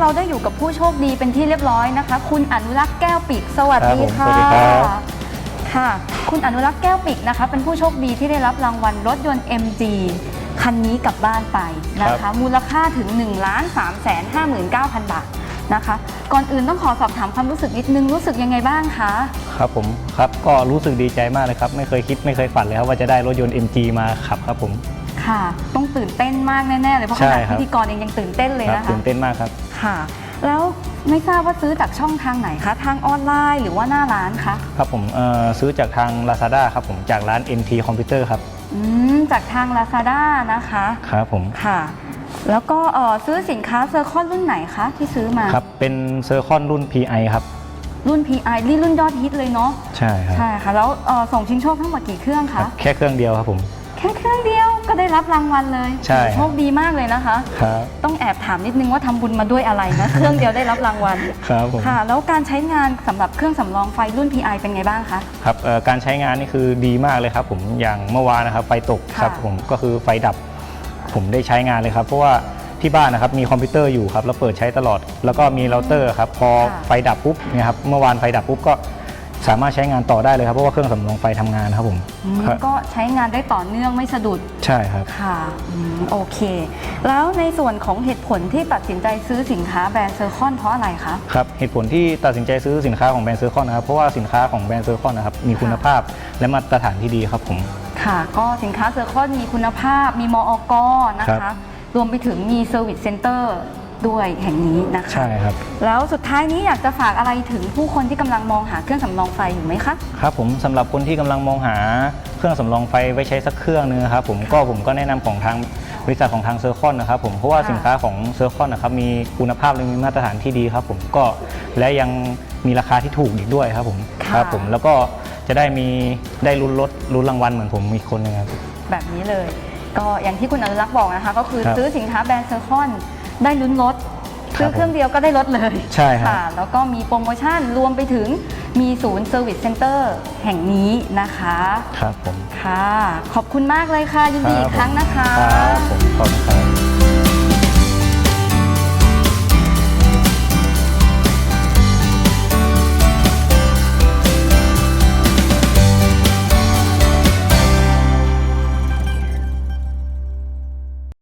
เราได้อยู่กับผู้โชคดีเป็นที่เรียบร้อยนะคะ คุณอนุรักษ์แก้วปีกสวัสดีครับผมค่ะสวัสดีครับ ค่ะ คุณอนุรักษ์แก้วปีกนะคะ เป็นผู้โชคดีที่ได้รับรางวัลรถยนต์ MG คันนี้กลับบ้านไปนะคะมูลค่าถึง1 3 5 9 0 0 0 บาทนะคะ ก่อนอื่นต้องขอสอบถามความรู้สึกนิดนึงรู้สึกยังไงบ้างคะ ครับผมครับก็รู้สึกดีใจมากเลยครับ ไม่เคยคิดไม่เคยฝันเลยครับว่าจะได้รถยนต์ MG มาขับครับผม ค่ะ ต้องตื่นเต้นมากแน่ๆเลยเพราะขใช่นาดครับ พิธีกรเองยังตื่นเต้นเลยครับนะคะ ตื่นเต้นมากครับค่ะ แล้วไม่ทราบว่าซื้อจากช่องทางไหนคะ ทางออนไลน์หรือว่าหน้าร้านคะครับผมเอ่อซื้อจากทาง Lazada ครับผมจากร้าน MT Computer ครับอืมจากทาง Lazada นะคะ ครับผมค่ะ แล้วก็เอ่อซื้อสินค้าเซอร์คอนรุ่นไหนคะที่ซื้อมา ครับเป็นเซอร์คอนรุ่น PI ครับรุ่น PI นี่รุ่นยอดฮิตเลยเนาะ ใช่ครับใช่ค่ะ แล้วเอ่อส่งชิงโชคทั้งหมดกี่เครื่องครัคะบแค่เครื่องเดียวครับผม แค่เครื่องเดียว ก็ได้รับรางวัลเลยใช่ครับโชคดีมากเลยนะคะ ครับต้องแอบถามนิดนึงว่าทำบุญมาด้วยอะไรนะ เครื่องเดียวได้รับรางวัลครับผม ค่ะ แล้วการใช้งานสำหรับเครื่องสำรองไฟรุ่น PI เป็นไงบ้างคะ ครับเอ่อการใช้งานนี่คือดีมากเลยครับ ผมอย่างเมื่อวานนะครับไฟตกครับค่ะ ผมก็คือไฟดับ ผมได้ใช้งานเลยครับ เพราะว่าที่บ้านนะครับมีคอมพิวเตอร์อยู่ครับแล้วเปิดใช้ตลอด แล้วก็มีเราเตอร์ครับพอค่ะ ไฟดับปุ๊บเนี่ยครับเมื่อวานไฟดับปุ๊บก็ สามารถใช้งานต่อได้เลยครับเพราะว่าเครื่องสำรองไฟทำงานครับผมอืมครับก็ใช้งานได้ต่อเนื่องไม่สะดุด ใช่ครับ ค่ะอืมโอเค แล้วในส่วนของเหตุผลที่ตัดสินใจซื้อสินค้าแบรนด์เซอร์คอนเพราะอะไรคะ ครับเหตุผลที่ตัดสินใจซื้อสินค้าของแบรนด์เซอร์คอนนะครับเพราะว่าสินค้าของแบรนด์เซอร์คอนนะครับมีคุณภาพและมาตรฐานที่ดีครับผม ค่ะ ก็สินค้าเซอร์คอนมีคุณภาพ มีมอกนะครัคะบรวมไปถึงมีเซอร์วิสเซ็นเตอร์ ด้วยแห่งนี้นะคะ ใช่ครับ แล้วสุดท้ายนี้อยากจะฝากอะไรถึงผู้คนที่กำลังมองหาเครื่องสำรองไฟอยู่ไหมคะ ครับผมสำหรับคนที่กำลังมองหาเครื่องสำรองไฟไว้ใช้สักเครื่องนึงนะครับผมก็ผมก็แนะนำของทางบริษัทของทางเซอร์คอนนะครับผมเพราะว่าค่ะ สินค้าของเซอร์คอนนะครับมีคุณภาพและมีมาตรฐานที่ดีครับผมก็และยังมีราคาที่ถูกอีกด้วยครับผมค่ะครับผมแล้วก็จะได้มีได้ลุ้นรถลุ้นรางวัลเหมือนผมอีกคนนึงครับ แบบนี้เลย ก็อย่างที่คุณอนุรักษ์บอกนะคะ ก็คือครับซื้อสินค้าแบรนด์เซอร์คอน ได้ลุ้นรถครับซื้อเครื่องเดียวก็ได้รถเลยใช่ครับค่ะ แล้วก็มีโปรโมชั่นรวมไปถึงมีศูนย์เซอร์วิสเซ็นเตอร์แห่งนี้นะคะครับผมค่ะ ขอบคุณมากเลยค่ะ ยินดีอีกครั้งนะคะครับผมขอบคุณครับ